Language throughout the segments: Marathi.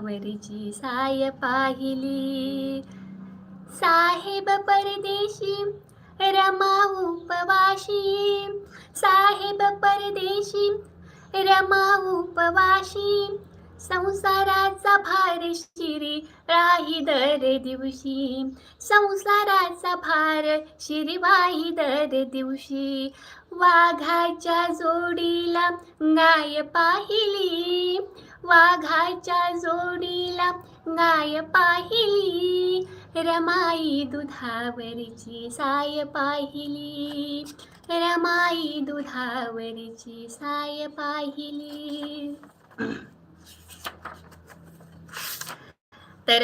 दुधावरची साय पाहिली. साहेब परदेशी रमा उपवाशी साहेब परदेशी रमा उपवाशी संसाराचा भार शिरी राही दर दिवशी. संसाराचा भार शिरी वाही दर दिवशी. वाघाच्या जोडीला गाय पाहिली. वाघाच्या जोडीला गाय पाहिली. रमाई दुधावरची साय पाहिली. रमाई दुधावरची साय पाहिली. तर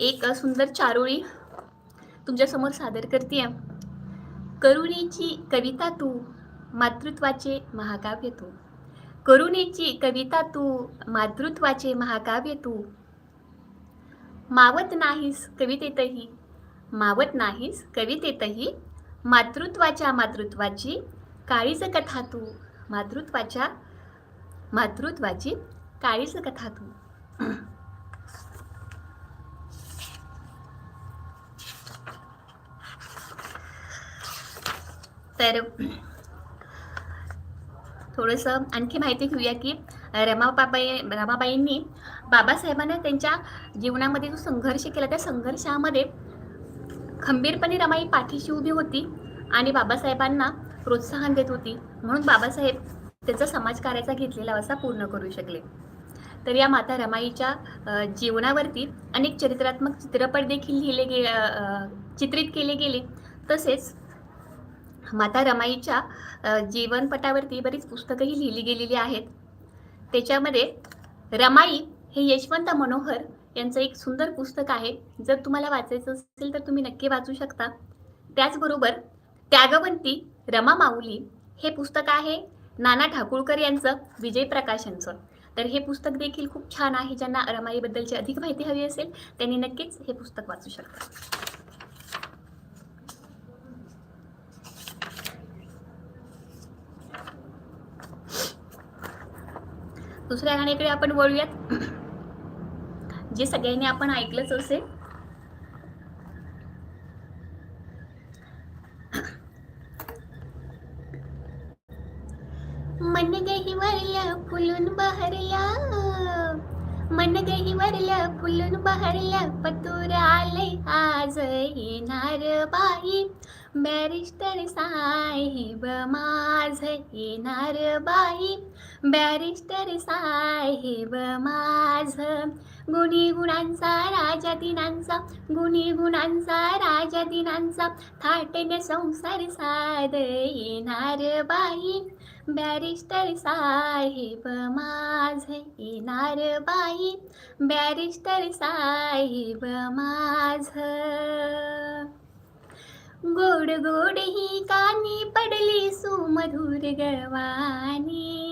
एक सुंदर चारोळी तुमच्यासमोर सादर करते करुणेची कविता तू मातृत्वाचे महाकाव्य तू. करुणेची कविता तू मातृत्वाचे महाकाव्य तू. मावत नाहीस कवितेतही मावत नाहीस कवितेतही मातृत्वाच्या मातृत्वाची काळीच कथा तू मातृत्वाच्या मातृत्वाची काळीच कथा तू. तर थोडंसं आणखी माहिती घेऊया की रमाबाबाई रमाबाईंनी बाबासाहेबांना त्यांच्या जीवनामध्ये जो संघर्ष केला त्या संघर्षामध्ये खंबीरपणे रमाई पाठीशी उभी होती आणि बाबासाहेबांना प्रोत्साहन देत होती. म्हणून बाबासाहेब त्याचा समाजकार्याचा घेतलेला असा पूर्ण करू शकले. तर या माता रमाईच्या जीवनावरती अनेक चरित्रात्मक चित्रपट देखील लिहिले गे चित्रित केले गेले. तसेच माता रमाईच्या जीवनपटावरती बरीच पुस्तकंही लिहिली गेलेली आहेत. त्याच्यामध्ये रमाई हे यशवंत मनोहर यांचं एक सुंदर पुस्तक आहे. जर तुम्हाला वाचायचं असेल तर तुम्ही नक्की वाचू शकता. त्याचबरोबर त्यागवंती रमा माऊली हे पुस्तक आहे. नाना ठाकूळकर यांचं विजय प्रकाश यांचं तर हे पुस्तक देखील खूप छान आहे. ज्यांना रमाईबद्दलची अधिक माहिती हवी असेल त्यांनी नक्कीच हे पुस्तक वाचू शकता. दुसऱ्या गाण्याकडे आपण वळूयात. जे सगळ्यांनी आपण ऐकलंच असेल. मन गही वरल्या फुलून बहरल्या. मन गही वरल्या फुलून बहरल्या. पतूर आले आज येणार बाई. बॅरिस्टर साहेब माझ येणार बाई. बॅरिस्टर साहेब माझ. गुणी गुणांचा राजा दिनांचा गुणी गुणांचा राजा दिनांचा. थाटने संसार साध येणार बाई. बॅरिस्टर साहेब माझ येणार बाई. बॅरिस्टर साहेब माझ. गोड गोड ही कानी पडली सुमधुर गवानी.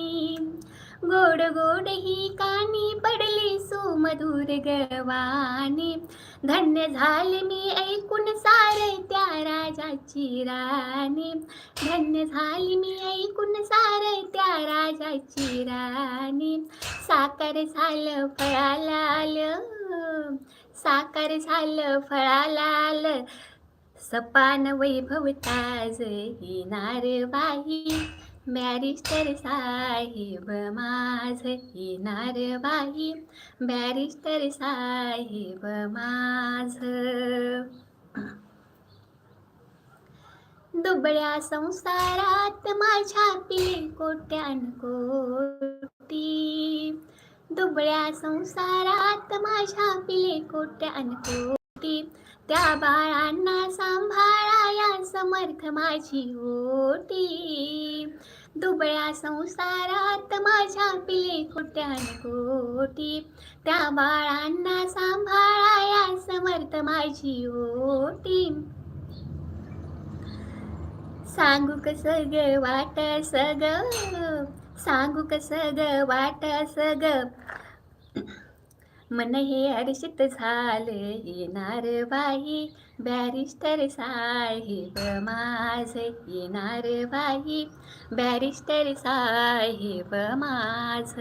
गोड गोड ही कानी पडली सुमधुर गवानी. धन्य झाले मी ऐकून सारे त्या राजाची राणी. धन्य झाले मी ऐकून सारे त्या राजाची राणी. साकार झालं फळाला आलं. साकार झालं फळाला आलं. सपान वैभव ताज ही बाई बॅरिस्टर साहेब माझ येणार बाई. बॅरिस्टर साहेब माझ. दुबळ्या संसारात माझ्या पिले कोट्यान कोटी. दुबळ्या संसारात माझ्या पिले कोट्यान कोटी. त्या बाळांना सांभाळा या समर्थ माझी ओटी दुबळ्या संसारात माझ्या पिले खोट्या खोटी त्या बाळांना सांभाळाया समर्थ माझी ओटी. सांगू कस ग वाट सग? सांगू कस ग वाट सग? मन हे हर्षित झालं येणार बाई बॅरिस्टर साहेब माझे येणार बाई बॅरिस्टर साहेब माझ